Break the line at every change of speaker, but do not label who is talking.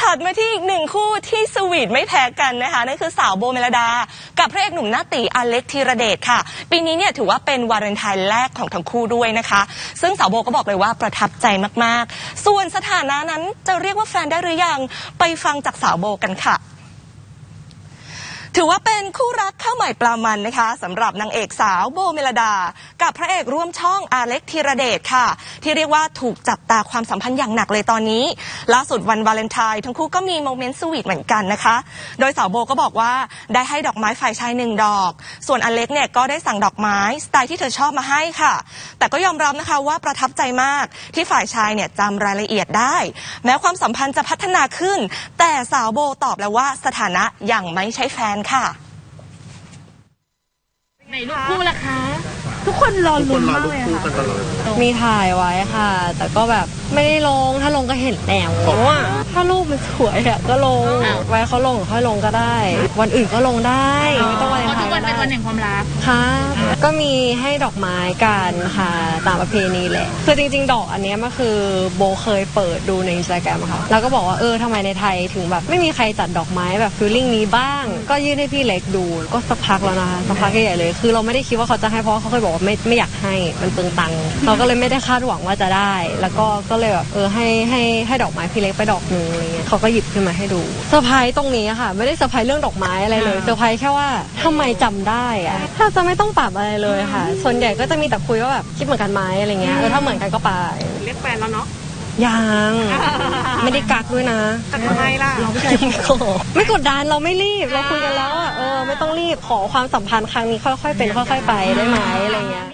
ถัดมาที่อีกหนึ่งคู่ที่สวีทไม่แพ้กันนะคะนั่นคือสาวโบเมลดา กับพระเอกหนุ่มหน้าตีอเล็กธีรเดชค่ะ ปีนี้เนี่ยถือว่าเป็นวาเลนไทน์แรกของทั้งคู่ด้วยนะคะ ซึ่งสาวโบก็บอกเลยว่าประทับใจมากๆ ส่วนสถานะนั้นจะเรียกว่าแฟนได้หรือยังไปฟังจากสาวโบกันค่ะ ถือว่าเป็นคู่รักข้าวใหม่ปลามันนะคะสำหรับนางเอกสาวโบเมลดา กับพระเอกร่วมช่องอาเล็กธีรเดชค่ะ ที่เรียกว่าถูกจับตาความสัมพันธ์อย่างหนักเลยตอนนี้ ล่าสุดวันวาเลนไทน์ทั้งคู่ก็มีโมเมนต์สวีทเหมือนกันนะคะ โดยสาวโบก็บอกว่าได้ให้ดอกไม้ฝ่ายชายหนึ่งดอก ส่วนอาเล็กเนี่ยก็ได้สั่งดอกไม้สไตล์ที่เธอชอบมาให้ค่ะ แต่ก็ยอมรับนะคะว่าประทับใจมากที่ฝ่ายชายเนี่ยจำรายละเอียดได้ แม้ความสัมพันธ์จะพัฒนาขึ้น แต่สาวโบตอบแล้วว่าสถานะยังไม่ใช่แฟนค่ะ
ไหนลูกคู่ล่ะคะ ทุกคนรอ
ทุกค
ลุ้
น
น
รอ
มาก
รูป
เลย
คู่
ค่ะ
กันตลอด
มีถ่ายไว้ค่ะ แต่ก็แบบไม่ได้ลง ถ้าลงก็เห็นแล้วอะถ้ารูปมันสวยอะก็ลง
อ้าว
ไว้เขาลงค่อยลงก็ได้ วันอื่นก็ลงได้ ไม่ต้องวัน
เพราะ
ไท
ทุก
ย
วั
ก็
นเป็น
ได้
วันแห่งความรัก
ค่ะก็มีให้ดอกไม้กันค่ะตามประเพณีแหละคือจริง ๆ ดอกอันเนี้ยมันคือโบเคยเปิดดูในอินสตาแกรมค่ะแล้วก็บอกว่าเออทำไมในไทยถึงแบบไม่มีใครจัดดอกไม้แบบฟิลลิ่งนี้บ้าง ก็ยื่นให้พี่เล็กดูก็สักพักแล้วนะคะสักพักใหญ่ๆเลย คือเราไม่ได้คิดว่าเขาจะให้เพราะว่าเขาเคยบอกว่าไม่ไม่อยากให้มันเปลืองตังค์เราก็เลยไม่ได้คาดหวังว่าจะได้ แล้วก็ก็เลยแบบเออให้ให้ให้ดอกไม้พี่เล็กไปดอกหนึงอะไรเงี้ยเขาก็หยิบขึ้นมาให้ดูเซอร์ไพรส์ตรงนี้อะค่ะ ไม่ได้เซอร์ไพรส์เรื่องดอกไม้อะไรเลยเซอร์ไพรส์แค่ว่าทำไมจำได้อะถ้าจะไม่ต้องปรับอะไรเลยค่ะ ส่วนใหญ่ก็จะมีแต่คุยว่าแบบคิดเหมือนกันไหมอะไรเงี้ยเออถ้าเหมือนกันก็ไป
เรียกแฟนแล้วเนาะ
ยังไม่ได้กักด้วยนะ
แต่ทำไมล่ะ
เราไม่กดไม่กดดันเราไม่รีบเราคุยกันแล้วอะเออไม่ต้องรีบขอความสัมพันธ์ครั้งนี้ค่อยๆเป็นค่อย ๆ ไปได้ไหมอะไรเงี้ย